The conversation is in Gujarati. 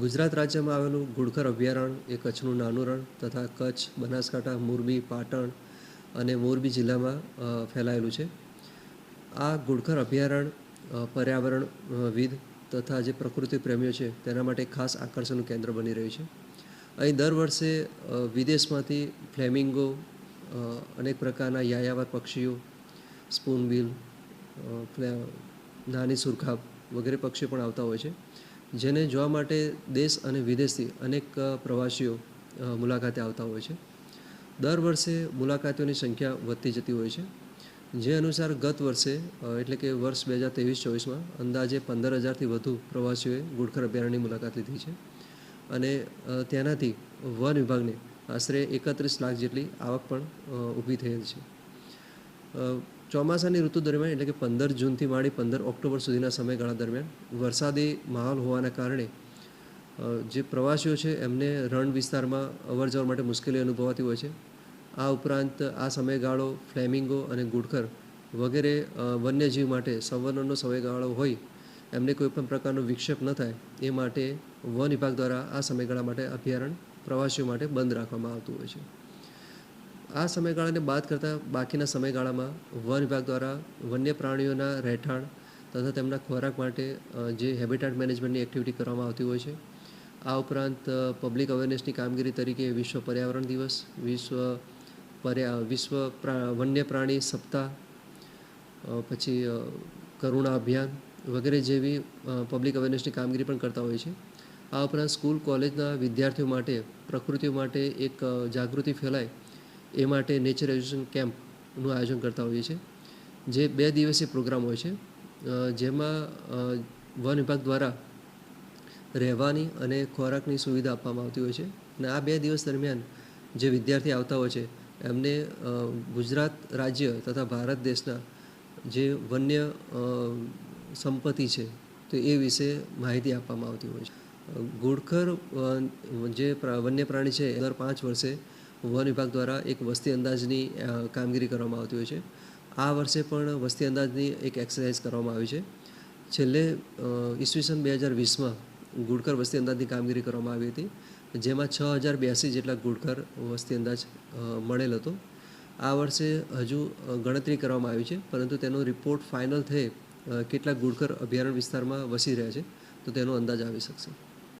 ગુજરાત રાજ્યમાં આવેલું ગુડખર અભયારણ્ય એ કચ્છનું નાનું રણ તથા કચ્છ, બનાસકાંઠા, મોરબી, પાટણ અને મોરબી જિલ્લામાં ફેલાયેલું છે. આ ગુડખર અભયારણ્ય પર્યાવરણવિદ તથા જે પ્રકૃતિ પ્રેમીઓ છે તેના માટે ખાસ આકર્ષણનું કેન્દ્ર બની રહ્યું છે. અહીં દર વર્ષે વિદેશમાંથી ફ્લેમિંગો અનેક પ્રકારના યાયાવર પક્ષીઓ સ્પૂનબિલ નાની સુરખાબ વગેરે પક્ષીઓ પણ આવતા હોય છે. જેને જોવા માટે દેશ અને વિદેશથી અનેક પ્રવાસીઓ મુલાકાતે આવતા હોય છે. દર વર્ષે મુલાકાતીઓની સંખ્યા વધતી જતી હોય છે. જે અનુસાર ગત વર્ષે એટલે કે વર્ષ બે હજાર ત્રેવીસ ચોવીસમાં અંદાજે પંદર હજારથી વધુ પ્રવાસીઓએ ગુડખર અભયારણ્યની મુલાકાત લીધી છે. અને ત્યાંનાથી વન વિભાગને આશરે એકત્રીસ લાખ જેટલી આવક પણ ઊભી થયેલ છે. ચોમાસાની ઋતુ દરમિયાન એટલે કે પંદર જૂનથી માંડી પંદર ઓક્ટોબર સુધીના સમયગાળા દરમિયાન વરસાદી માહોલ હોવાના કારણે જે પ્રવાસીઓ છે એમને રણ વિસ્તારમાં અવર જવર માટે મુશ્કેલી અનુભવાતી હોય છે. આ ઉપરાંત આ સમયગાળો ફ્લેમિંગો અને ગુડખર વગેરે વન્યજીવ માટે સંવર્ણનો સમયગાળો હોય, એમને કોઈ પણ પ્રકારનો વિક્ષેપ ન થાય, એ માટે વન વિભાગ દ્વારા આ સમયગાળા માટે અભયારણ્ય પ્રવાસીઓ માટે બંધ રાખવામાં આવતું હોય છે. આ સમયગાળાને બાદ કરતાં બાકીના સમયગાળામાં વન વિભાગ દ્વારા વન્ય પ્રાણીઓના રહેઠાણ તથા તેમના ખોરાક માટે જે હેબિટાટ મેનેજમેન્ટની એક્ટિવિટી કરવામાં આવતી હોય છે. આ ઉપરાંત પબ્લિક અવેરનેસની કામગીરી તરીકે વિશ્વ પર્યાવરણ દિવસ, વિશ્વ પર્યા, વિશ્વ વન્ય પ્રાણી સપ્તાહ પછી કરુણા અભિયાન વગેરે જેવી પબ્લિક અવેરનેસની કામગીરી પણ કરતા હોય છે. આ ઉપરાંત સ્કૂલ, કોલેજના વિદ્યાર્થીઓ માટે, પ્રકૃતિઓ માટે એક જાગૃતિ ફેલાય એ માટે નેચર કેમ્પનું આયોજન કરતા હોઈએ છીએ. જે બે દિવસીય પ્રોગ્રામ હોય છે જેમાં વન વિભાગ દ્વારા રહેવાની અને ખોરાકની સુવિધા આપવામાં આવતી હોય છે અને આ બે દિવસ દરમિયાન જે વિદ્યાર્થી આવતા હોય છે, એમને ગુજરાત રાજ્ય તથા ભારત દેશના જે વન્ય સંપત્તિ છે, તો એ વિશે માહિતી આપવામાં આવતી હોય છે. ઘુડખર જે વન્ય પ્રાણી છે દર પાંચ વર્ષે વન વિભાગ દ્વારા એક વસ્તી અંદાજની કામગીરી કરવામાં આવતી હોય છે. આ વર્ષે પણ વસ્તી અંદાજની એક એક્સરસાઇઝ કરવામાં આવી છે. છેલ્લે ઈસવીસન બે હજાર વીસમાં ગુડકર વસ્તી અંદાજની કામગીરી કરવામાં આવી હતી. જેમાં છ હજાર બ્યાસી જેટલા ગુડકર વસ્તી અંદાજ મળેલ હતો. આ વર્ષે હજુ ગણતરી કરવામાં આવી છે, પરંતુ તેનો રિપોર્ટ ફાઇનલ થઈ કેટલાક કેટલા ગુડકર અભયારણ્ય વિસ્તારમાં વસી રહ્યા છે, તો તેનો અંદાજ આવી શકશે.